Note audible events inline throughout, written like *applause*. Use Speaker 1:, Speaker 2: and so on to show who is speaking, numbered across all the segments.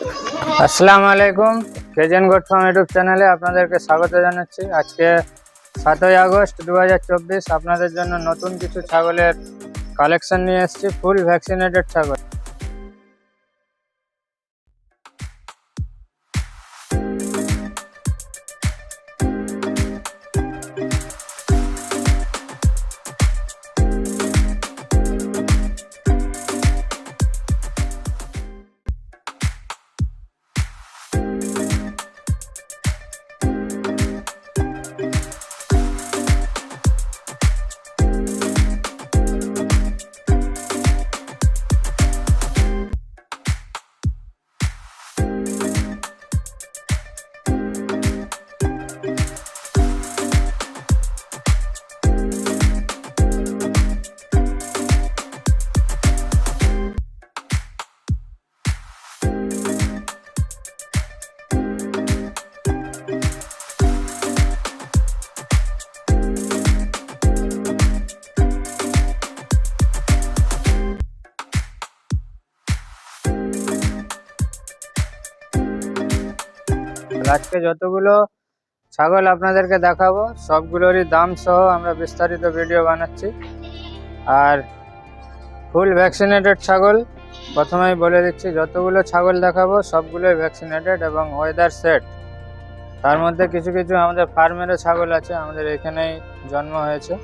Speaker 1: আসসালামু আলাইকুম, কেজেন goat farm YouTube চ্যানেলে আপনাদেরকে স্বাগত জানাচ্ছি। আজকে সাতই আগস্ট দু হাজার চব্বিশ, আপনাদের জন্য নতুন কিছু ছাগলের কালেকশন নিয়ে এসেছি ফুল ভ্যাকসিনেটেড ছাগল। আজকে যতগুলো ছাগল আপনাদেরকে দেখাবো, সবগুলোরই দাম সহ আমরা বিস্তারিত ভিডিও বানাচ্ছি। আর ফুল ভ্যাকসিনেটেড ছাগল, প্রথমেই বলে দিচ্ছি, যতগুলো ছাগল দেখাবো, সবগুলোই ভ্যাকসিনেটেড এবং ওয়েদার সেট তার মধ্যে কিছু কিছু আমাদের ফার্মেরও ছাগল আছে, আমাদের এখানেই জন্ম হয়েছে।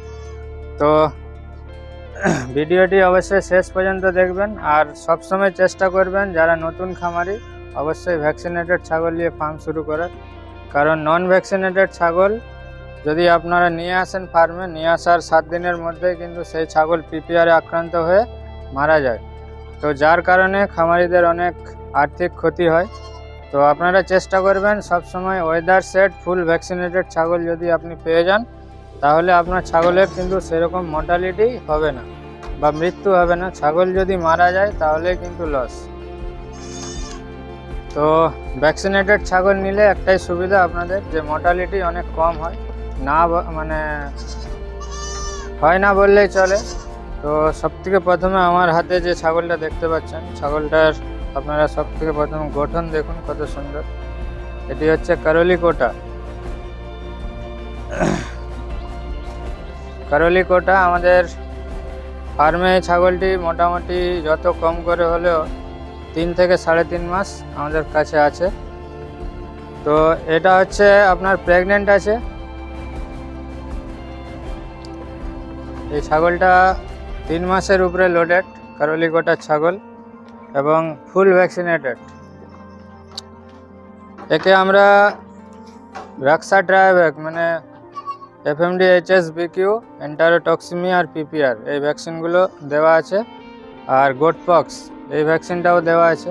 Speaker 1: তো *clears throat* ভিডিওটি অবশ্যই শেষ পর্যন্ত দেখবেন, আর সবসময় চেষ্টা করবেন যারা নতুন খামারি অবশ্যই ভ্যাকসিনেটেড ছাগল নিয়ে ফার্ম শুরু করার। কারণ নন ভ্যাকসিনেটেড ছাগল যদি আপনারা নিয়ে আসেন ফার্মে নিয়ে আসার সাত দিনের মধ্যে কিন্তু সেই ছাগল পিপিআরে আক্রান্ত হয়ে মারা যায়। তো যার কারণে খামারিদের অনেক আর্থিক ক্ষতি হয়। তো আপনারা চেষ্টা করবেন সবসময় ওয়েদার সেট ফুল ভ্যাকসিনেটেড ছাগল যদি আপনি পেয়ে যান, তাহলে আপনার ছাগলের কিন্তু সেরকম মর্টালিটি হবে না বা মৃত্যু হবে না। ছাগল যদি মারা যায়, তাহলে কিন্তু লস তো ভ্যাকসিনেটেড ছাগল নিলে একটাই সুবিধা আপনাদের, যে মর্টালিটি অনেক কম হয়। না মানে হয় না বললেই চলে। তো সব থেকে প্রথমে আমার হাতে যে ছাগলটা দেখতে পাচ্ছেন, ছাগলটার আপনারা সব থেকে প্রথম গঠন দেখুন, কত সুন্দর। এটি হচ্ছে কারলি কোটা কারলি কোটা আমাদের ফার্মে ছাগলটি মোটামুটি যত কম করে হলেও তিন থেকে সাড়ে তিন মাস আমাদের কাছে আছে। তো এটা হচ্ছে আপনার প্রেগনেন্ট আছে। এই ছাগলটা তিন মাসের উপরে লোডেড কারলিকোটার ছাগল এবং ফুল ভ্যাকসিনেটেড একে আমরা রাক্সা ট্রায়াব্যাক মানে এফএমডি এইচএস বিকিউ এন্টারোটক্সিমি আর পিপিআর এই ভ্যাকসিনগুলো দেওয়া আছে। আর গোট পক্স এই ভ্যাকসিনটাও দেওয়া আছে।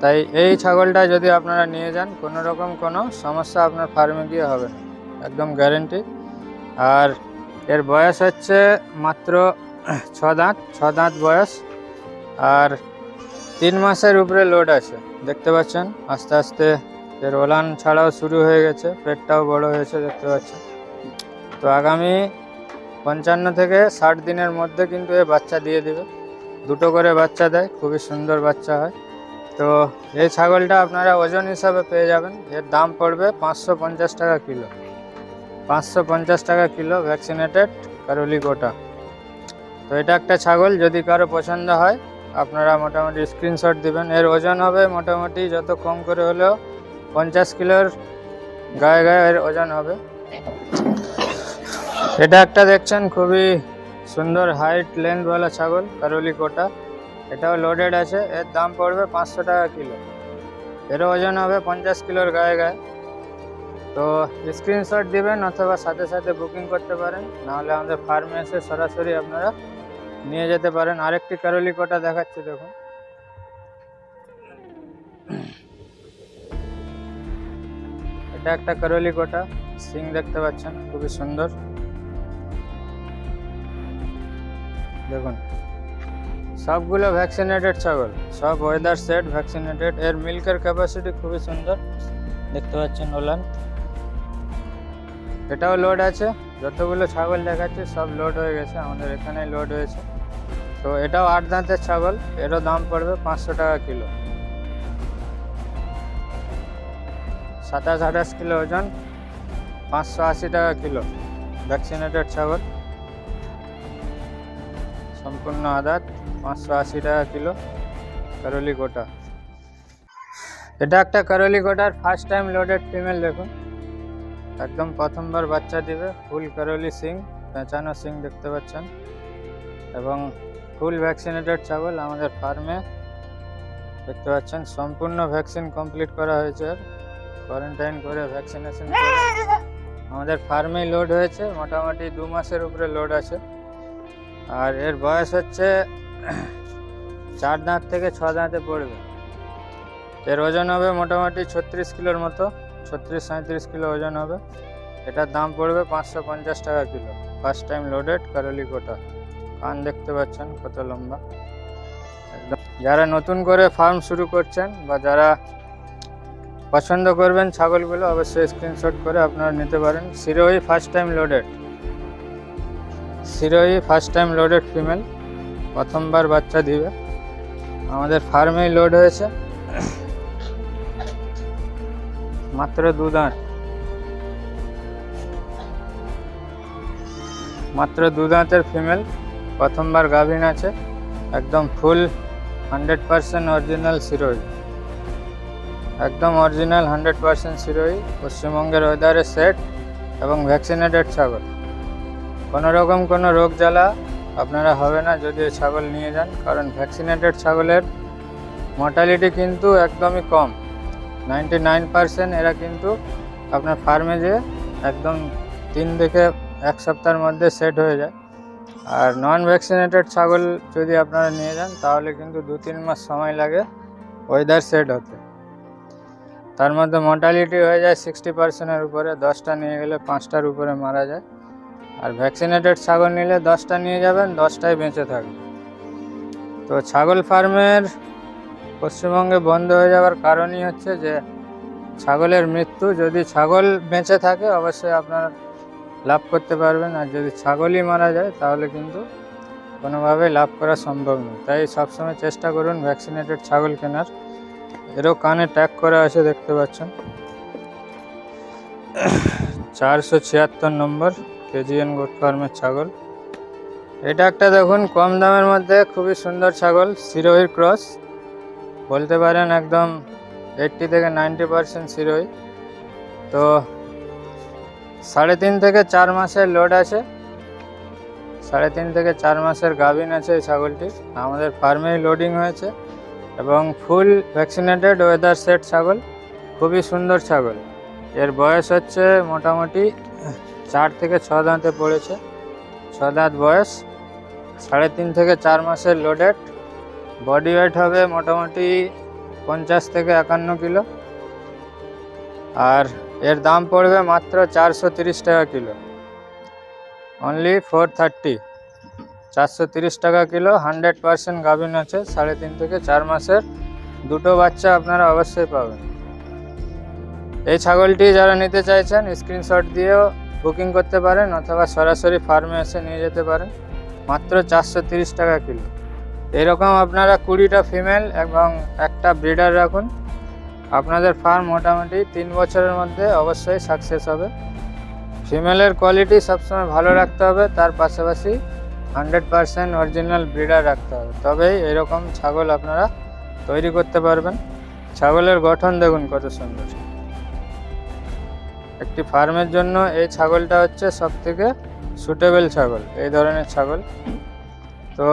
Speaker 1: তাই এই ছাগলটা যদি আপনারা নিয়ে যান, কোনো রকম কোনো সমস্যা আপনার ফার্মে গিয়ে হবে না। একদম গ্যারেন্টি আর এর বয়স হচ্ছে মাত্র ছ দাঁত ছ দাঁত বয়স। আর তিন মাসের উপরে লোড আছে, দেখতে পাচ্ছেন? আস্তে আস্তে এর ওলান ছাড়াও শুরু হয়ে গেছে, পেটটাও বড় হয়েছে, দেখতে পাচ্ছেন? তো আগামী পঞ্চান্ন থেকে ষাট দিনের মধ্যে কিন্তু এ বাচ্চা দিয়ে দেবে। দুটো করে বাচ্চা দেয়, খুবই সুন্দর বাচ্চা হয়। তো এই ছাগলটা আপনারা ওজন হিসাবে পেয়ে যাবেন। এর দাম পড়বে পাঁচশো পঞ্চাশ টাকা কিলো। পাঁচশো পঞ্চাশ টাকা কিলো ভ্যাকসিনেটেড কারলি গোটা তো এটা একটা ছাগল, যদি কারও পছন্দ হয়, আপনারা মোটামুটি স্ক্রিনশট দিবেন। এর ওজন হবে মোটামুটি যত কম করে হলেও পঞ্চাশ কিলোর গায়ে গায়ে এর ওজন হবে। এটা একটা দেখছেন খুবই সুন্দর হাইট লেন্থওয়ালা ছাগল, কারলি কোটা। এটাও লোডেড আছে, এর দাম পড়বে পাঁচশো টাকা কিলো। এরও ওজন হবে পঞ্চাশ কিলোর গায়ে গায়ে। তো স্ক্রিনশট দিবেন অথবা সাথে সাথে বুকিং করতে পারেন। নাহলে আমাদের ফার্মে এসে সরাসরি আপনারা নিয়ে যেতে পারেন। আরেকটি কারলি কোটা দেখাচ্ছি, দেখুন। এটা একটা কারলি কোটা, সিং দেখতে পাচ্ছেন, খুবই সুন্দর। দেখুন। সবগুলো ভ্যাকসিনেটেড ছাগল। সব ওয়েদার সেট ভ্যাকসিনেটেড এর মিল্কের ক্যাপাসিটি খুবই সুন্দর। দেখতে পাচ্ছেন ওলান। এটাও লোড আছে। যতগুলো ছাগল দেখাচ্ছে, সব লোড হয়ে গেছে। আমাদের এখানে লোড হয়েছে। তো এটাও আট দাঁতের ছাগল। এরও দাম পড়বে পাঁচশো টাকা কিলো। সাতাশ আঠাশ কিলো ওজন, পাঁচশো আশি টাকা কিলো। ভ্যাকসিনেটেড ছাগল। সম্পূর্ণ আদাত, পাঁচশো আশি টাকা কিলো করলি গোটা। এটা একটা করলি গোটার ফার্স্ট টাইম লোডেড ফিমেল দেখুন। একদম প্রথমবার বাচ্চা দিবে ফুল করলি সিং, পেঁচানো সিং দেখতে পাচ্ছেন। এবং ফুল ভ্যাকসিনেটেড ছাগল আমাদের ফার্মে দেখতে পাচ্ছেন, সম্পূর্ণ ভ্যাকসিন কমপ্লিট করা হয়েছে। কোয়ারেন্টাইন করে ভ্যাকসিনেশন আমাদের ফার্মেই লোড হয়েছে, মোটামুটি দু মাসের উপরে লোড আছে। আর এর বয়স হচ্ছে চার দাঁত থেকে ছ দাঁতে পড়বে। এর ওজন হবে মোটামুটি ছত্রিশ কিলোর মতো, ছত্রিশ সাঁত্রিশ কিলো ওজন হবে। এটার দাম পড়বে পাঁচশো পঞ্চাশ টাকা কিলো। ফার্স্ট টাইম লোডেড কারলি কোটা কান দেখতে পাচ্ছেন কত লম্বা। একদম যারা নতুন করে ফার্ম শুরু করছেন বা যারা পছন্দ করবেন ছাগলগুলো, অবশ্যই স্ক্রিনশট করে আপনারা নিতে পারেন। Sirohi first time loaded Sirohi first time loaded female প্রথমবার বাচ্চা দিবে। আমাদের ফার্মেই লোড হয়েছে। মাত্র দু দাঁত। মাত্র দু দাঁতের ফিমেল প্রথমবার গাভিন আছে। একদম full hundred percent original Sirohi. একদম অরিজিনাল হান্ড্রেড পারসেন্ট সিরোই, পশ্চিমবঙ্গের ওয়েদারে সেট এবং ভ্যাকসিনেটেড ছাগল। কোনো রকম কোনো রোগ জ্বালা আপনারা হবে না যদি ছাগল নিয়ে যান, কারণ ভ্যাকসিনেটেড ছাগলের মর্টালিটি কিন্তু একদমই কম। নাইনটি নাইন এরা কিন্তু আপনার ফার্মে যে একদম তিন থেকে এক সপ্তাহের মধ্যে সেট হয়ে যায়। আর নন ভ্যাকসিনেটেড ছাগল যদি আপনারা নিয়ে যান, তাহলে কিন্তু দু তিন মাস সময় লাগে ওয়েদার সেট হতে। তার মধ্যে মর্টালিটি হয়ে যায় সিক্সটি পার্সেন্টের উপরে, দশটা নিয়ে গেলে পাঁচটার উপরে মারা যায়। আর ভ্যাকসিনেটেড ছাগল নিলে দশটা নিয়ে যাবেন, দশটায় বেঁচে থাকবে তো ছাগল ফার্মের পশ্চিমবঙ্গে বন্ধ হয়ে যাওয়ার কারণই হচ্ছে যে, ছাগলের মৃত্যু। যদি ছাগল বেঁচে থাকে, অবশ্যই আপনার লাভ করতে পারবেন। আর যদি ছাগলই মারা যায়, তাহলে কিন্তু কোনোভাবেই লাভ করা সম্ভব নয়। তাই সবসময় চেষ্টা করুন ভ্যাকসিনেটেড ছাগল কেনার। এরও কানে ট্যাগ করা আছে, দেখতে পাচ্ছেন। চারশো ছিয়াত্তর নম্বর। কেজিএন গোট ফার্মের ছাগল। এটা একটা দেখুন, কম দামের মধ্যে খুবই সুন্দর ছাগল সিরোহির ক্রস বলতে পারেন একদম এইটটি থেকে নাইনটি পারসেন্ট সিরোই তো সাড়ে তিন থেকে চার মাসের লোড আছে। সাড়ে তিন থেকে চার মাসের গাভিন আছে এই ছাগলটি। আমাদের ফার্মেই লোডিং হয়েছে। এবং ফুল ভ্যাকসিনেটেড ওয়েদার সেট ছাগল। খুবই সুন্দর ছাগল। এর বয়স হচ্ছে মোটামুটি চার থেকে ছ দাঁতে পড়েছে। ছ দাঁত বয়স, সাড়ে তিন থেকে চার মাসের লোডেড বডি ওয়েট হবে মোটামুটি পঞ্চাশ থেকে একান্ন কিলো। আর এর দাম পড়বে মাত্র চারশো তিরিশ টাকা কিলো। অনলি ফোর থার্টি চারশো তিরিশ টাকা কিলো হান্ড্রেড পারসেন্ট গাভিন আছে, সাড়ে তিন থেকে চার মাসের। দুটো বাচ্চা আপনারা অবশ্যই পাবেন। এই ছাগলটি যারা নিতে চাইছেন স্ক্রিনশট দিয়েও বুকিং করতে পারেন অথবা সরাসরি ফার্মে এসে নিয়ে যেতে পারেন। মাত্র চারশো টাকা কিলো। এরকম আপনারা কুড়িটা ফিমেল এবং একটা ব্রিডার রাখুন। আপনাদের ফার্ম মোটামুটি তিন বছরের মধ্যে অবশ্যই সাকসেস হবে। ফিমেলের কোয়ালিটি সবসময় ভালো রাখতে হবে, তার পাশাপাশি হান্ড্রেড পারসেন্ট অরিজিনাল ব্রিডার রাখতে হবে। তবেই এরকম ছাগল আপনারা তৈরি করতে পারবেন। ছাগলের গঠন দেখুন কত সুন্দর। একটি ফার্মের জন্য এই ছাগলটা হচ্ছে সব থেকে সুটেবল ছাগল, এই ধরনের ছাগল। তো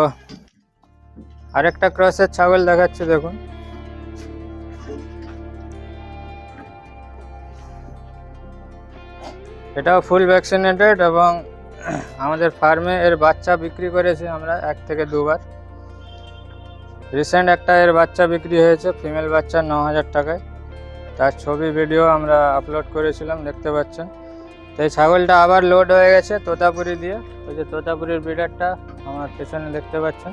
Speaker 1: আরেকটা ক্রসের ছাগল দেখাচ্ছি, দেখুন। এটাও ফুল ভ্যাকসিনেটেড এবং আমাদের ফার্মে এর বাচ্চা বিক্রি করেছি আমরা এক থেকে দুবার। রিসেন্ট একটা এর বাচ্চা বিক্রি হয়েছে ফিমেল বাচ্চা ন হাজার টাকায়। তার ছবি ভিডিও আমরা আপলোড করেছিলাম, দেখতে পাচ্ছেন। তো এই ছাগলটা আবার লোড হয়ে গেছে তোতাপুরি দিয়ে। ওই যে তোতাপুরির ব্রিডারটা আমার পেছনে দেখতে পাচ্ছেন।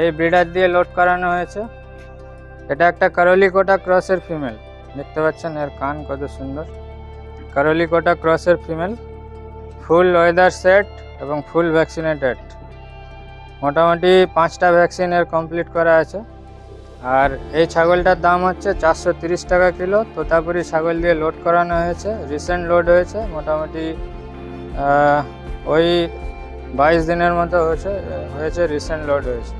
Speaker 1: এই ব্রিডার দিয়ে লোড করানো হয়েছে। এটা একটা কারলিকোটা ক্রসের ফিমেল দেখতে পাচ্ছেন, এর কান কত সুন্দর। কারলিকোটা ক্রসের ফিমেল ফুল ওয়েদার সেট এবং ফুল ভ্যাকসিনেটেড মোটামুটি পাঁচটা ভ্যাকসিন এর কমপ্লিট করা আছে। আর এই ছাগলটার দাম হচ্ছে চারশো টাকা কিলো। তোতাপুরি ছাগল দিয়ে লোড করানো হয়েছে রিসেন্ট লোড হয়েছে, মোটামুটি ওই বাইশ দিনের মতো হয়েছে হয়েছে রিসেন্ট লোড হয়েছে।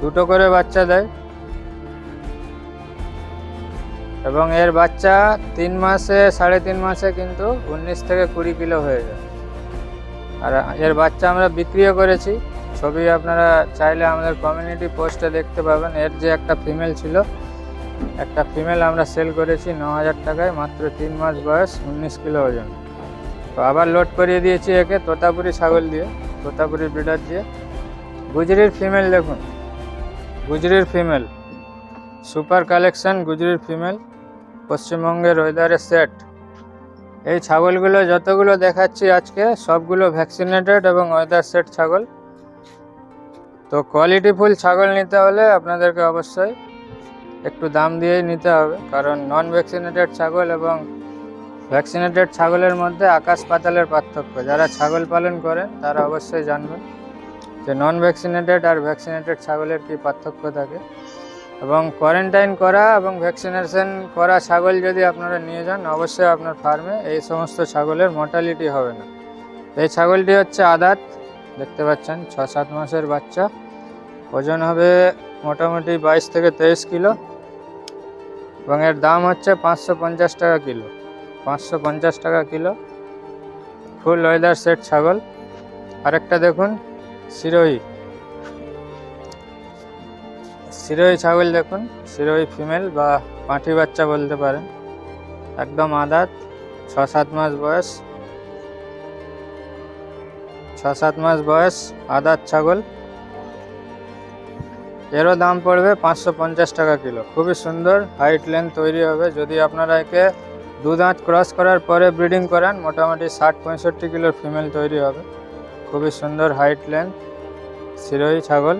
Speaker 1: দুটো করে বাচ্চা দেয়। এবং এর বাচ্চা তিন মাসে, সাড়ে তিন মাসে কিন্তু উনিশ থেকে কুড়ি কিলো হয়ে যায়। আর এর বাচ্চা আমরা বিক্রিও করেছি। ছবি আপনারা চাইলে আমাদের কমিউনিটি পোস্টে দেখতে পাবেন। এর যে একটা ফিমেল ছিল, একটা ফিমেল আমরা সেল করেছি ন হাজার টাকায়, মাত্র তিন মাস বয়স, উনিশ কিলো ওজন। তো আবার লোড করিয়ে দিয়েছি একে, তোতাপুরি ছাগল দিয়ে, তোতাপুরি ব্রিডার দিয়ে। গুজরির ফিমেল দেখুন, গুজরির ফিমেল সুপার কালেকশন গুজরির ফিমেল পশ্চিমবঙ্গের ওয়েদারের সেট এই ছাগলগুলো যতগুলো দেখাচ্ছি আজকে, সবগুলো ভ্যাকসিনেটেড এবং ওয়েদার সেট ছাগল। তো কোয়ালিটিফুল ছাগল নিতে হলে আপনাদেরকে অবশ্যই একটু দাম দিয়েই নিতে হবে, কারণ নন ভ্যাকসিনেটেড ছাগল এবং ভ্যাকসিনেটেড ছাগলের মধ্যে আকাশ পাতালের পার্থক্য। যারা ছাগল পালন করেন, তারা অবশ্যই জানবেন যে নন ভ্যাকসিনেটেড আর ভ্যাকসিনেটেড ছাগলের কী পার্থক্য থাকে। এবং কোয়ারেন্টাইন করা এবং ভ্যাকসিনেশন করা ছাগল যদি আপনারা নিয়ে যান, অবশ্যই আপনার ফার্মে এই সমস্ত ছাগলের মর্টালিটি হবে না। এই ছাগলটি হচ্ছে আদাত, দেখতে পাচ্ছেন ছ সাত মাসের বাচ্চা। ওজন হবে মোটামুটি বাইশ থেকে তেইশ কিলো এবং এর দাম হচ্ছে পাঁচশো পঞ্চাশ টাকা কিলো। পাঁচশো পঞ্চাশ টাকা কিলো। ফুল ওয়েদার সেট ছাগল। আরেকটা দেখুন, সিরোহি। সিরোহি ছাগল দেখুন সিরোহি ফিমেল বা পাঁঠি বাচ্চা বলতে পারেন। একদম আদাত ছ সাত মাস বয়স। ছ সাত মাস বয়স, আদাত ছাগল। এরও দাম পড়বে পাঁচশো পঞ্চাশ টাকা কিলো। খুবই সুন্দর হাইট লেন্থ তৈরি হবে। যদি আপনারা একে দু দাঁত ক্রস করার পরে ব্রিডিং করান, মোটামুটি ষাট পঁয়ষট্টি কিলোর ফিমেল তৈরি হবে। খুবই সুন্দর হাইট লেন্থ সিরোহি ছাগল।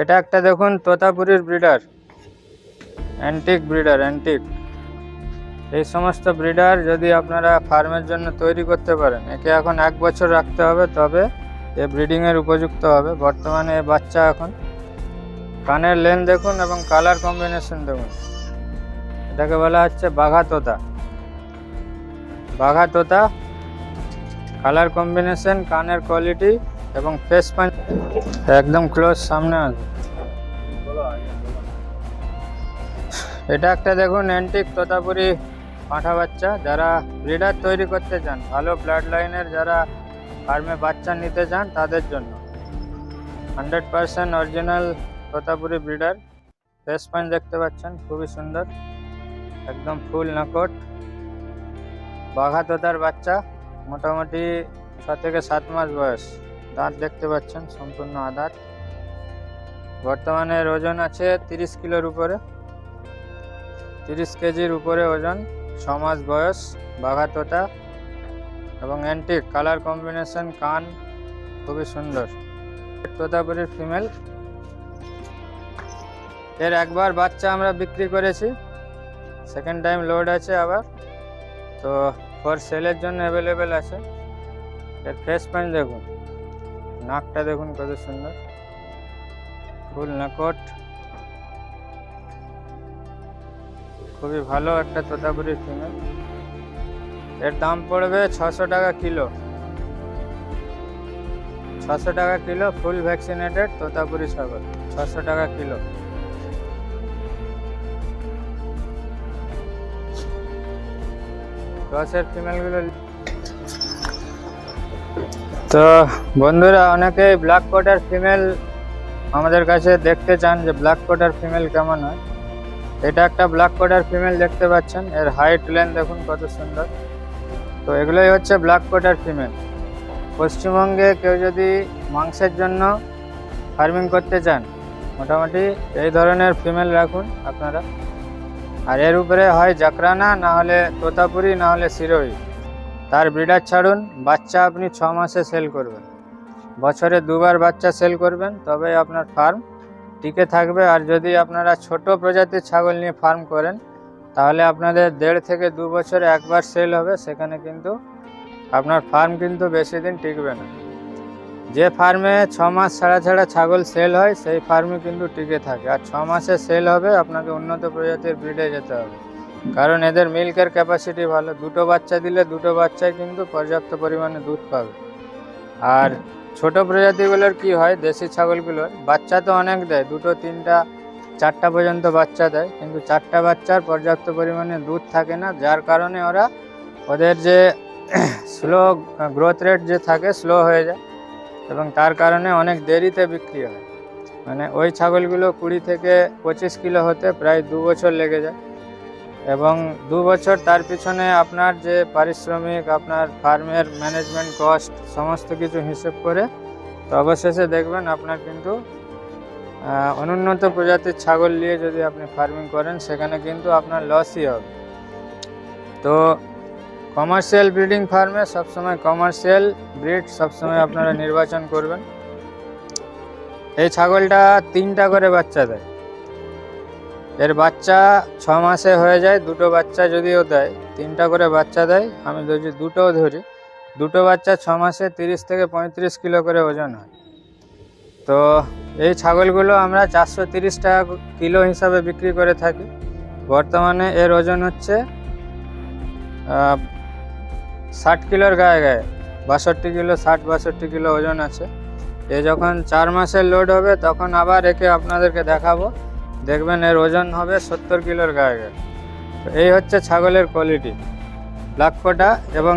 Speaker 1: এটা একটা দেখুন তোতাপুরির ব্রিডার অ্যান্টিক ব্রিডার অ্যান্টিক এই সমস্ত ব্রিডার যদি আপনারা ফার্মের জন্য তৈরি করতে পারেন, একে এখন এক বছর রাখতে হবে, তবে এ ব্রিডিংয়ের উপযুক্ত হবে। বর্তমানে এ বাচ্চা এখন কানের লেন দেখুন এবং কালার কম্বিনেশন দেখুন। এটাকে বলা হচ্ছে বাঘা তোতা। বাঘা তোতা কালার কম্বিনেশন কানের কোয়ালিটি এবং ফেস পাঞ্চ একদম ক্লোজ সামনে আছে এটা একটা দেখুন অ্যান্টিক তোতাপুরি পাঁঠা বাচ্চা। যারা ব্রিডার তৈরি করতে চান, ভালো ব্লাড লাইনের যারা ফার্মে বাচ্চা নিতে চান, তাদের জন্য। Hundred percent original Totapuri breeder face punch দেখতে পাচ্ছেন, খুবই সুন্দর। একদম ফুল নাকট। বাঘা তোতার বাচ্চা, মোটামুটি ছ থেকে সাত মাস বয়স। দাঁত দেখতে পাচ্ছেন সম্পূর্ণ আদাত বর্তমানে ওজন আছে তিরিশ কিলোর উপরে। তিরিশ কেজির উপরে ওজন, ছ মাস বয়স, বাঘা তোতা এবং অ্যান্টিক কালার কম্বিনেশন কান খুবই সুন্দর। তোতাপুরির ফিমেল এর একবার বাচ্চা আমরা বিক্রি করেছি। সেকেন্ড টাইম লোড আছে আবার। তো ফর সেলের জন্য অ্যাভেলেবেল আছে। এর ফেস প্যান্ট দেখুন। নাকটা দেখুন কত সুন্দর। ফুল নাকট। খুবই ভালো একটা তোতাপুরি ফিমেল এর দাম পড়বে ছশো টাকা কিলো। ছশো টাকা কিলো ফুল ভ্যাকসিনেটেড তোতাপুরি ছাগল। ছশো টাকা কিলো। দশের ফিমেলগুলো তো বন্ধুরা, অনেকেই ব্ল্যাক কোটার ফিমেল আমাদের কাছে দেখতে চান যে ব্ল্যাক কোটার ফিমেল কেমন হয়। এটা একটা ব্ল্যাক কোটার ফিমেল দেখতে পাচ্ছেন। এর হাইট লেন দেখুন কত সুন্দর। তো এগুলোই হচ্ছে ব্ল্যাক কোটার ফিমেল পশ্চিমবঙ্গে কেউ যদি মাংসের জন্য ফার্মিং করতে চান, মোটামুটি এই ধরনের ফিমেল রাখুন আপনারা। আর এর উপরে হয় জাকরানা, না হলে তোতাপুরি, না হলে সিরোহি তার ব্রিডার ছাড়ুন, বাচ্চা আপনি ছ মাসে সেল করবেন। বছরে দুবার বাচ্চা সেল করবেন তবে আপনার ফার্ম টিকে থাকবে। আর যদি আপনারা ছোট প্রজাতির ছাগল নিয়ে ফার্ম করেন, তাহলে আপনাদের দেড় থেকে দু বছরে একবার সেল হবে। সেখানে কিন্তু আপনার ফার্ম কিন্তু বেশি দিন টিকবে না। যে ফার্মে ছ মাস ছাড়া ছাড়া ছাগল সেল হয়, সেই ফার্মে কিন্তু টিকে থাকে। আর ছ মাসে সেল হবে, আপনাকে উন্নত প্রজাতির ব্রিডে যেতে হবে। কারণ এদের মিল্কের ক্যাপাসিটি ভালো। দুটো বাচ্চা দিলে দুটো বাচ্চায় কিন্তু পর্যাপ্ত পরিমাণে দুধ পাবে। আর ছোট প্রজাতিগুলোর কি হয়? দেশি ছাগলগুলোর। বাচ্চা তো অনেক দেয়। দুটো, তিনটা, চারটা পর্যন্ত বাচ্চা দেয়। কিন্তু চারটা বাচ্চার পর্যাপ্ত পরিমাণে দুধ থাকে না। যার কারণে ওরা ওদের যে স্লো গ্রোথ রেট যে থাকে স্লো হয়ে যায়। এবং তার কারণে অনেক দেরিতে বিক্রি হয়। মানে ওই ছাগলগুলো কুড়ি থেকে পঁচিশ কিলো হতে প্রায় দু বছর লেগে যায়। এবং দু বছর তার পিছনে আপনার যে পারিশ্রমিক, আপনার ফার্মের ম্যানেজমেন্ট কস্ট, সমস্ত কিছু হিসেব করে তো অবশেষে দেখবেন আপনার কিন্তু অনুন্নত প্রজাতির ছাগল নিয়ে যদি আপনি ফার্মিং করেন, সেখানে কিন্তু আপনার লসই হবে। তো কমার্শিয়াল ব্রিডিং ফার্মে সবসময় কমার্শিয়াল ব্রিড সবসময় আপনারা নির্বাচন করবেন। এই ছাগলটা তিনটা করে বাচ্চা দেয়। এর বাচ্চা ছ মাসে হয়ে যায়, দুটো বাচ্চা যদিও দেয়, তিনটা করে বাচ্চা দেয়, আমি যদি দুটোও ধরি। দুটো বাচ্চা ছ মাসে তিরিশ থেকে পঁয়ত্রিশ কিলো করে ওজন হয়। তো এই ছাগলগুলো আমরা চারশো তিরিশ টাকা কিলো হিসাবে বিক্রি করে থাকি। বর্তমানে এর ওজন হচ্ছে ষাট কিলোর গায়ে গায়ে, বাষট্টি কিলো, ষাট, বাষট্টি কিলো ওজন আছে। এ যখন চার মাসের লোড হবে, তখন আবার একে আপনাদেরকে দেখাবো। দেখবেন এর ওজন হবে সত্তর কিলোর গায়ে। তো এই হচ্ছে ছাগলের কোয়ালিটি ব্ল্যাক কোটা এবং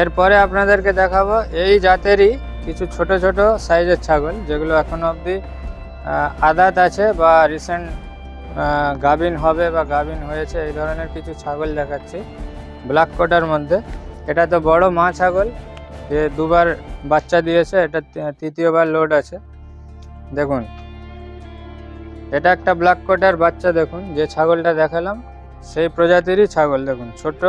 Speaker 1: এরপরে আপনাদেরকে দেখাবো এই জাতেরই কিছু ছোট ছোট সাইজের ছাগল, যেগুলো এখনও অবধি আদাত আছে বা রিসেন্ট গাভিন হবে বা গাভিন হয়েছে, এই ধরনের কিছু ছাগল দেখাচ্ছি ব্ল্যাক কোটার মধ্যে। এটা তো বড় মা ছাগল, যে দুবার বাচ্চা দিয়েছে, এটা তৃতীয়বার লোড আছে। দেখুন। এটা একটা ব্ল্যাক কোটার বাচ্চা দেখুন, যে ছাগলটা দেখালাম, সেই প্রজাতিরই ছাগল দেখুন, ছোট।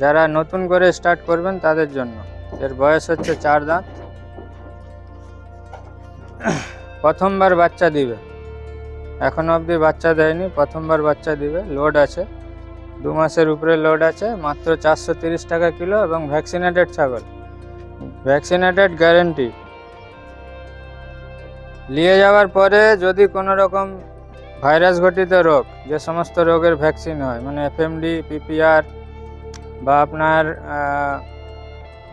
Speaker 1: যারা নতুন করে স্টার্ট করবেন তাদের জন্য। এর বয়স হচ্ছে চার দাঁত। প্রথমবার বাচ্চা দিবে। এখন অবধি বাচ্চা দেয়নি, প্রথমবার বাচ্চা দিবে। লোড আছে। দু মাসের উপরে লোড আছে, মাত্র চারশো টাকা কিলো এবং ভ্যাকসিনেটেড ছাগল। ভ্যাকসিনেটেড গ্যারেন্টি নিয়ে যাওয়ার পরে যদি কোনো রকম ভাইরাস ঘটিত রোগ, যে সমস্ত রোগের ভ্যাকসিন হয় মানে এফএমডি পিপিআর বা আপনার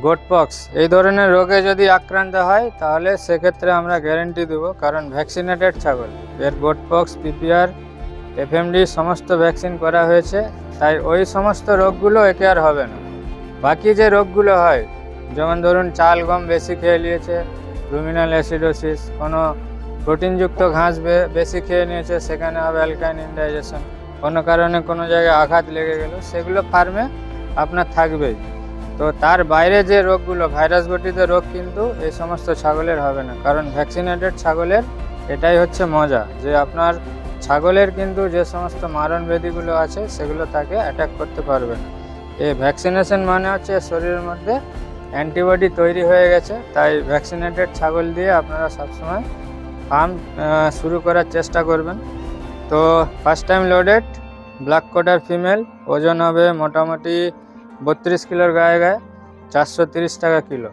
Speaker 1: গোটপক্স এই ধরনের রোগে যদি আক্রান্ত হয়, তাহলে সেক্ষেত্রে আমরা গ্যারেন্টি দেবো, কারণ ভ্যাকসিনেটেড ছাগল, এর গোটপক্স পিপিআর এফএমডি সমস্ত ভ্যাকসিন করা হয়েছে, তাই ওই সমস্ত রোগগুলো একে আর হবে না। বাকি যে রোগগুলো হয়, যেমন ধরুন চাল গম বেশি খেয়ে নিয়েছে রুমিনাল অ্যাসিডোসিস কোনো প্রোটিনযুক্ত ঘাস বেশি খেয়ে নিয়েছে, সেখানে হবে অ্যালকাইন ইনডাইজেশন কোনো কারণে কোনো জায়গায় আঘাত লেগে গেল, সেগুলো ফার্মে আপনার থাকবেই। তো তার বাইরে যে রোগগুলো ভাইরাস ঘটিত রোগ কিন্তু এই সমস্ত ছাগলের হবে না। কারণ ভ্যাকসিনেটেড ছাগলের এটাই হচ্ছে মজা, যে আপনার ছাগলের কিন্তু যে সমস্ত মারণ ব্যাধিগুলো আছে, সেগুলো তাকে অ্যাটাক করতে পারবে না। এই ভ্যাকসিনেশন মানে হচ্ছে শরীরের মধ্যে অ্যান্টিবডি তৈরি হয়ে গেছে, তাই ভ্যাকসিনেটেড ছাগল দিয়ে আপনারা সবসময় ফার্ম শুরু করার চেষ্টা করবেন। তো ফার্স্ট টাইম লোডেড ব্ল্যাক কোটার ফিমেল ওজন হবে মোটামুটি বত্রিশ কিলোর গায়ে গায়ে চারশো টাকা কিলো।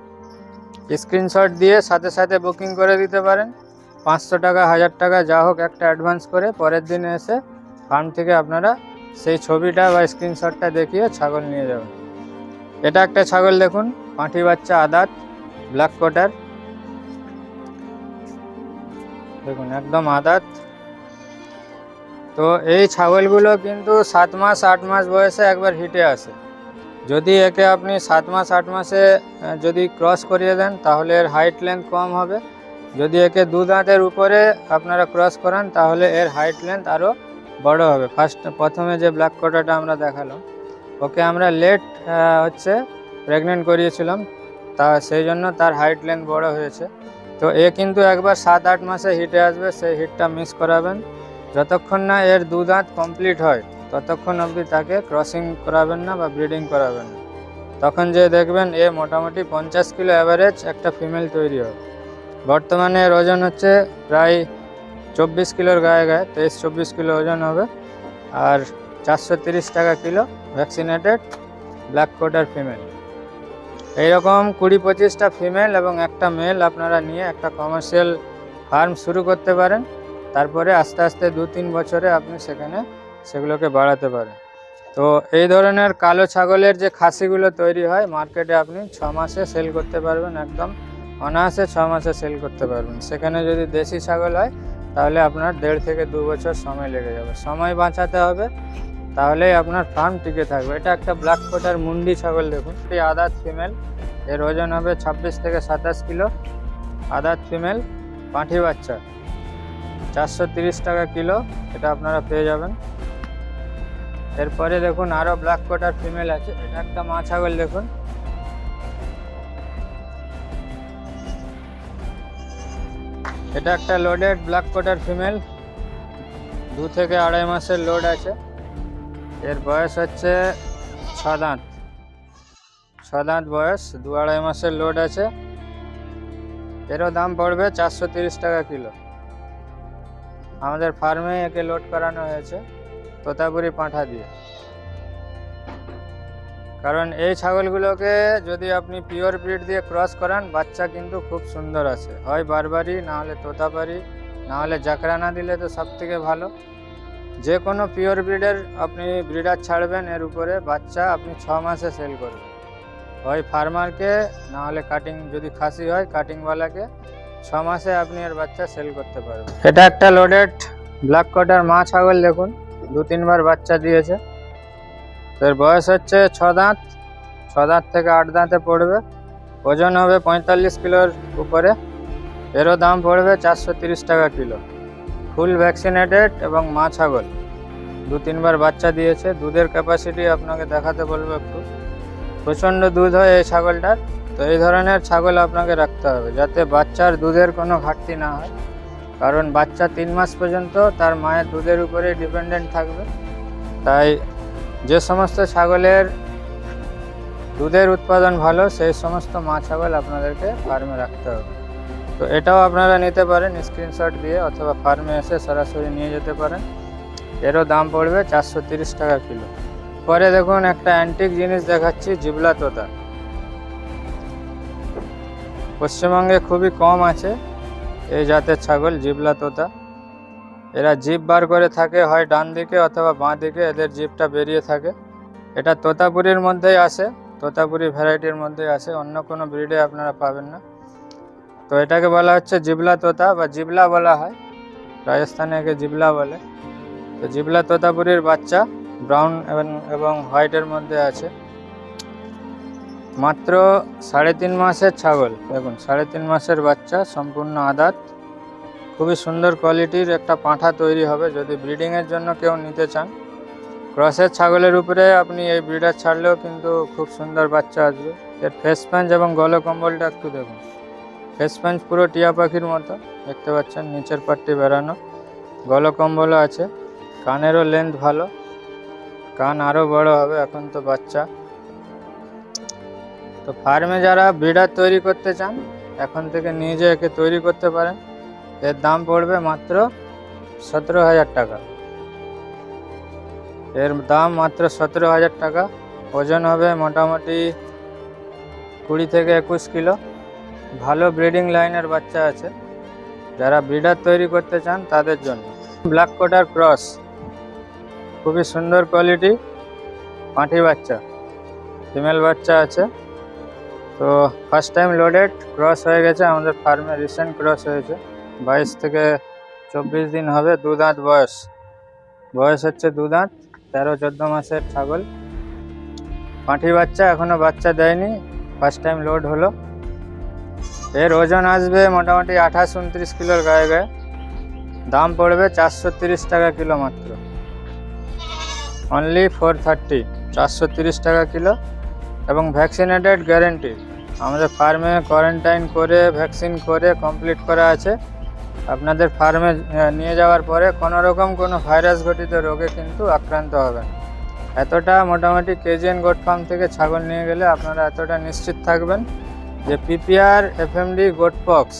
Speaker 1: স্ক্রিনশট দিয়ে সাথে সাথে বুকিং করে দিতে পারেন। পাঁচশো টাকা, হাজার টাকা, যা হোক একটা অ্যাডভান্স করে পরের দিনে এসে ফার্ম থেকে আপনারা সেই ছবিটা বা স্ক্রিনশটটা দেখিয়ে ছাগল নিয়ে যাবেন। এটা একটা ছাগল দেখুন, পাঁঠি বাচ্চা আদাত ব্ল্যাক কোটার দেখুন, একদম আদাত। তো এই ছাগলগুলো কিন্তু সাত মাস, আট মাস বয়সে একবার হিটে আসে। যদি একে আপনি সাত মাস, আট মাসে যদি ক্রস করিয়ে দেন, তাহলে এর হাইট লেন্থ কম হবে। যদি একে দু দাঁতের উপরে আপনারা ক্রস করান, তাহলে এর হাইট লেন্থ আরও বড় হবে। ফার্স্ট, প্রথমে যে ব্ল্যাক কোটাটা আমরা দেখালাম, ওকে আমরা লেট হচ্ছে প্রেগনেন্ট করিয়েছিলাম। তা, সেই জন্য তার হাইট লেন্থ বড় হয়েছে। তো এ কিন্তু একবার সাত আট মাসে হিটে আসবে, সেই হিটটা মিস করাবেন। যতক্ষণ না এর দু দাঁত কমপ্লিট হয়, ততক্ষণ অবধি তাকে ক্রসিং করাবেন না বা ব্রিডিং করাবেন না। তখন যে দেখবেন এ মোটামুটি পঞ্চাশ কিলো অ্যাভারেজ একটা ফিমেল তৈরি হয় বর্তমানে এর ওজন হচ্ছে প্রায় চব্বিশ কিলোর গায়ে গায়ে, তেইশ চব্বিশ কিলো ওজন হবে। আর চারশো টাকা কিলো ভ্যাকসিনেটেড ব্ল্যাক কোটার ফিমেল এইরকম কুড়ি পঁচিশটা ফিমেল এবং একটা মেল আপনারা নিয়ে একটা কমার্শিয়াল ফার্ম শুরু করতে পারেন। তারপরে আস্তে আস্তে দু তিন বছরে আপনি সেখানে সেগুলোকে বাড়াতে পারেন। তো এই ধরনের কালো ছাগলের যে খাসিগুলো তৈরি হয় মার্কেটে আপনি ছ মাসে সেল করতে পারবেন একদম। অনায়াসে ছ মাসে সেল করতে পারবেন। সেখানে যদি দেশি ছাগল হয়, তাহলে আপনার দেড় থেকে দু বছর সময় লেগে যাবে। সময় বাঁচাতে হবে। তাহলেই আপনার ফার্ম টিকে থাকবে। এটা একটা ব্ল্যাক কোটার মুন্ডি ছাগল দেখুন। এই আদাত ফিমেল এর ওজন হবে ছাব্বিশ থেকে সাতাশ কিলো। আদাত ফিমেল পাঁঠি বাচ্চা, চারশো টাকা কিলো, এটা আপনারা পেয়ে যাবেন। এরপরে দেখুন আরও ব্ল্যাক কোটার ফিমেল আছে। এটা একটা মা ছাগল দেখুন। এটা একটা লোডেড ব্ল্যাক কোটার ফিমেল দু থেকে আড়াই মাসের লোড আছে। এর বয়স হচ্ছে ছ দাঁত। ছ দাঁত বয়স, দু আড়াই মাসের লোড আছে। এরও দাম পড়বে চারশো তিরিশ টাকা কিলো। আমাদের ফার্মে একে লোড করানো হয়েছে তোতাপুরি পাঁঠা দিয়ে। কারণ এই ছাগলগুলোকে যদি আপনি পিওর ব্রিড দিয়ে ক্রস করান, বাচ্চা কিন্তু খুব সুন্দর আছে। হয় বারবারি না হলে তোতাপারি, না হলে জাকরা না দিলে তো সব থেকে ভালো। যে কোনো পিওর ব্রিডের আপনি ব্রিডার ছাড়বেন, এর উপরে বাচ্চা আপনি ছ মাসে সেল করবেন। হয় ফার্মারকে, না হলে কাটিং যদি খাসি হয়, কাটিংওয়ালাকে, ছ মাসে আপনি এর বাচ্চা সেল করতে পারবেন। এটা একটা লোডেড ব্ল্যাক কটার মা ছাগল, দেখুন। দু তিনবার বাচ্চা দিয়েছে। এর বয়স হচ্ছে ছ দাঁত। ছ দাঁত থেকে আট দাঁতে পড়বে। ওজন হবে পঁয়তাল্লিশ কিলোর উপরে। এরও দাম পড়বে চারশো টাকা কিলো। ফুল ভ্যাকসিনেটেড এবং মা ছাগল। দু তিনবার বাচ্চা দিয়েছে, দুধের ক্যাপাসিটি আপনাকে দেখাতে বলব একটু। প্রচণ্ড দুধ হয় এই ছাগলটার, তো এই ধরনের ছাগল আপনাকে রাখতে হবে যাতে বাচ্চার দুধের কোনো ঘাটতি না হয়। কারণ বাচ্চা তিন মাস পর্যন্ত তার মায়ের দুধের উপরে ডিপেন্ডেন্ট থাকবে। তাই যে সমস্ত ছাগলের দুধের উৎপাদন ভালো, সেই সমস্ত মা ছাগল আপনাদেরকে ফার্মে রাখতে হবে। তো এটাও আপনারা নিতে পারেন স্ক্রিনশট দিয়ে অথবা ফার্মে এসে সরাসরি নিয়ে যেতে পারেন। এরও দাম পড়বে চারশো টাকা কিলো। পরে দেখুন একটা অ্যান্টিক জিনিস দেখাচ্ছি, জিবলা তোতা। পশ্চিমবঙ্গে খুবই কম আছে এই জাতের ছাগল, জিবলা তোতা। এরা জিপ বার করে থাকে, হয় ডান দিকে অথবা বাঁ দিকে, এদের জিপটা বেরিয়ে থাকে। এটা তোতাপুরির মধ্যেই আসে, তোতাপুরি ভ্যারাইটির মধ্যেই আসে, অন্য কোনো ব্রিডে আপনারা পাবেন না। তো এটাকে বলা হচ্ছে জিবলা তোতা বা জিবলা বলা হয়। রাজস্থানে একে জিবলা বলে। তো জিবলা তোতাপুরির বাচ্চা ব্রাউন এবং হোয়াইটের মধ্যে আছে। মাত্র সাড়ে তিন মাসের ছাগল। দেখুন, সাড়ে তিন মাসের বাচ্চা, সম্পূর্ণ আদাত। খুবই সুন্দর কোয়ালিটির একটা পাঁঠা তৈরি হবে। যদি ব্রিডিংয়ের জন্য কেউ নিতে চান, ক্রসের ছাগলের উপরে আপনি এই ব্রিডার ছাড়লেও কিন্তু খুব সুন্দর বাচ্চা আসবে। এর ফেস প্যাঞ্চ এবং গলকম্বলটা একটু দেখুন। ফেস পুরো টিয়া পাখির মতো, দেখতে পাচ্ছেন নিচের পাটটি বেড়ানো। গলকম্বলও আছে, কানেরও লেন্থ ভালো। কান আরও বড় হবে, এখন তো বাচ্চা। তো ফার্মে যারা ব্রিডার তৈরি করতে চান, এখন থেকে নিজে একে তৈরি করতে পারেন। এর দাম পড়বে মাত্র সতেরো হাজার টাকা। এর দাম মাত্র সতেরো হাজার টাকা। ওজন হবে মোটামুটি কুড়ি থেকে একুশ কিলো। ভালো ব্রিডিং লাইনের বাচ্চা আছে। যারা ব্রিডার তৈরি করতে চান তাদের জন্য। ব্ল্যাক কোটার ক্রস। খুবই সুন্দর কোয়ালিটি। পাঁঠি বাচ্চা। ফিমেল বাচ্চা আছে। তো ফার্স্ট টাইম লোডেড, ক্রস হয়ে গেছে। আমাদের ফার্মে রিসেন্ট ক্রস হয়েছে। বাইশ থেকে চব্বিশ দিন হবে দু দাঁত বয়স। বয়স হচ্ছে দু দাঁত তেরো, চোদ্দ মাসের ছাগল। পাঁঠি বাচ্চা এখনও বাচ্চা দেয়নি। ফার্স্ট টাইম লোড হলো। এর ওজন আসবে মোটামুটি আঠাশ উনত্রিশ কিলোর গায়ে গায়ে দাম পড়বে চারশো তিরিশ টাকা কিলো মাত্র। অনলি ফোর থার্টি চারশো তিরিশ টাকা কিলো। এবং ভ্যাকসিনেটেড গ্যারেন্টি আমাদের ফার্মে কোয়ারেন্টাইন করে ভ্যাকসিন করে কমপ্লিট করা আছে। আপনাদের ফার্মে নিয়ে যাওয়ার পরে কোনো রকম কোনো ভাইরাস ঘটিত রোগে কিন্তু আক্রান্ত হবেন। এতটা মোটামুটি কেজিএন গোট ফার্ম থেকে ছাগল নিয়ে গেলে আপনারা এতটা নিশ্চিত থাকবেন। যে পিপিআর, এফএমডি গোট পক্স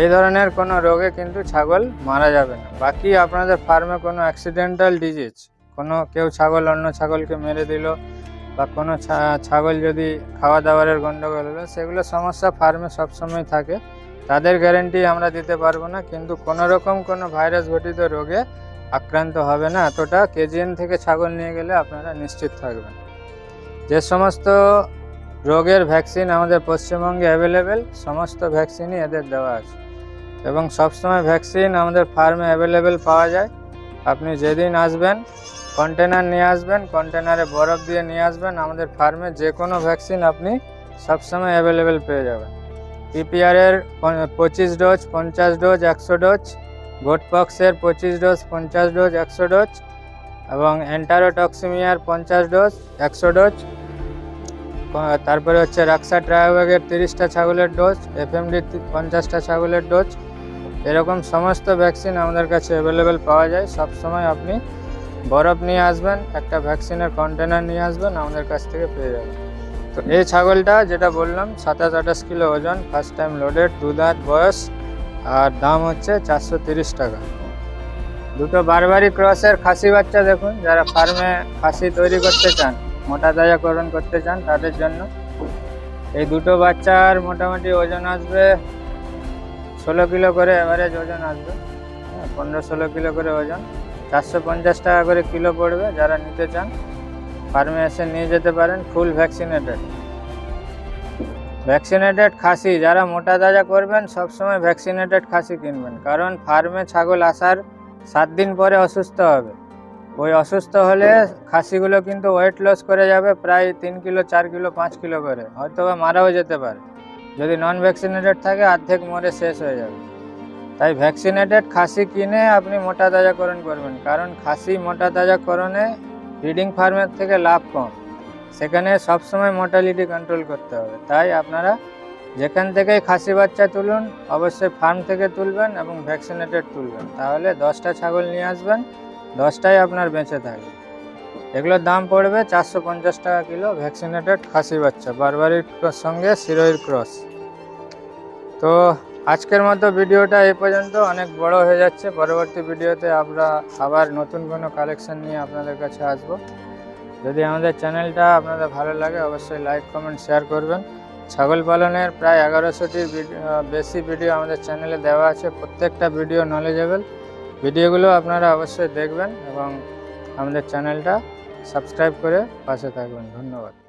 Speaker 1: এই ধরনের কোনো রোগে কিন্তু ছাগল মারা যাবে না। বাকি আপনাদের ফার্মে কোনো অ্যাক্সিডেন্টাল ডিজিজ কোনো কেউ ছাগল, অন্য ছাগলকে মেরে দিল বা কোনো ছাগল যদি খাওয়া দাওয়ারের গন্ডগোল হলো, সেগুলো সমস্যা ফার্মে সবসময় থাকে। তাদের গ্যারেন্টি আমরা দিতে পারব না, কিন্তু কোনো রকম কোনো ভাইরাস ঘটিত রোগে আক্রান্ত হবে না। এতটা কেজিএন থেকে ছাগল নিয়ে গেলে আপনারা নিশ্চিত থাকবেন। যে সমস্ত রোগের ভ্যাকসিন আমাদের পশ্চিমবঙ্গে অ্যাভেলেবেল, সমস্ত ভ্যাকসিনই এদের দেওয়া আছে। এবং সবসময় ভ্যাকসিন আমাদের ফার্মে অ্যাভেলেবেল পাওয়া যায়। আপনি যেদিন আসবেন, কন্টেনার নিয়ে আসবেন, কন্টেনারে বরফ দিয়ে নিয়ে আসবেন, আমাদের ফার্মে যে কোনো ভ্যাকসিন আপনি সবসময় অ্যাভেলেবেল পেয়ে যাবেন। পিপিআরের পঁচিশ ডোজ, পঞ্চাশ ডোজ, একশো ডোজ, গোটপক্সের পঁচিশ ডোজ, পঞ্চাশ ডোজ, একশো ডোজ, এবং অ্যান্টারোটক্সিমিয়ার পঞ্চাশ ডোজ, একশো ডোজ তারপরে হচ্ছে রাক্সা ট্রায়োব্যাগের তিরিশটা ছাগলের ডোজ এফএমডি পঞ্চাশটা ছাগলের ডোজ এরকম সমস্ত ভ্যাকসিন আমাদের কাছে অ্যাভেলেবেল পাওয়া যায়। সব সময় আপনি বরফ নিয়ে আসবেন, একটা ভ্যাকসিনের কন্টেনার নিয়ে আসবেন, আমাদের কাছ থেকে পেয়ে যাবেন। তো এই ছাগলটা যেটা বললাম, সাতাশ আঠাশ কিলো ওজন ফার্স্ট টাইম লোডেড দু দাঁত বয়স, আর দাম হচ্ছে চারশো তিরিশ টাকা। দুটো বারবারি ক্রসের খাসি বাচ্চা দেখুন, যারা ফার্মে খাসি তৈরি করতে চান। মোটা তাজাকরণ করতে চান তাদের জন্য। এই দুটো বাচ্চার মোটামুটি ওজন আসবে ষোলো কিলো করে অ্যাভারেজ ওজন আসবে। হ্যাঁ পনেরো ষোলো কিলো করে ওজন। চারশো পঞ্চাশ টাকা করে কিলো পড়বে যারা নিতে চান। ফার্মে এসে নিয়ে যেতে পারেন ফুল ভ্যাকসিনেটেড ভ্যাকসিনেটেড খাসি, যারা মোটা তাজা করবেন সবসময় ভ্যাকসিনেটেড খাসি কিনবেন। কারণ ফার্মে ছাগল আসার সাত দিন পরে অসুস্থ হবে। ওই অসুস্থ হলে খাসিগুলো কিন্তু ওয়েট লস করে যাবে, প্রায় তিন কিলো, চার কিলো, পাঁচ কিলো করে। হয়তো মারাও যেতে পারে। যদি নন ভ্যাকসিনেটেড থাকে, অর্ধেক মরে শেষ হয়ে যাবে। তাই ভ্যাকসিনেটেড খাসি কিনে আপনি মোটা তাজাকরণ করবেন। কারণ খাসি মোটা তাজাকরণে ব্রিডিং ফার্মের থেকে লাভ কম। সেখানে সবসময় মোর্টালিটি কন্ট্রোল করতে হবে। তাই আপনারা যেখান থেকেই খাসি বাচ্চা তুলুন, অবশ্যই ফার্ম থেকে তুলবেন এবং ভ্যাকসিনেটেড তুলবেন। তাহলে দশটা ছাগল নিয়ে আসবেন। দশটাই আপনার বেঁচে থাকবে। এগুলোর দাম পড়বে চারশো পঞ্চাশ টাকা কিলো ভ্যাকসিনেটেড খাসি বাচ্চা বারবারির সঙ্গে সিরোইর ক্রস। তো আজকের মতো ভিডিওটা এ পর্যন্ত, অনেক বড় হয়ে যাচ্ছে। পরবর্তী ভিডিওতে আমরা আবার নতুন কোনো কালেকশন নিয়ে আপনাদের কাছে আসব। যদি আমাদের চ্যানেলটা আপনাদের ভালো লাগে, অবশ্যই লাইক কমেন্ট শেয়ার করবেন। ছাগল পালনের প্রায় এগারোশোটির বেশি ভিডিও আমাদের চ্যানেলে দেওয়া আছে। প্রত্যেকটা ভিডিও নলেজেবল ভিডিওগুলো আপনারা অবশ্যই দেখবেন এবং আমাদের চ্যানেলটা সাবস্ক্রাইব করে পাশে থাকবেন। ধন্যবাদ।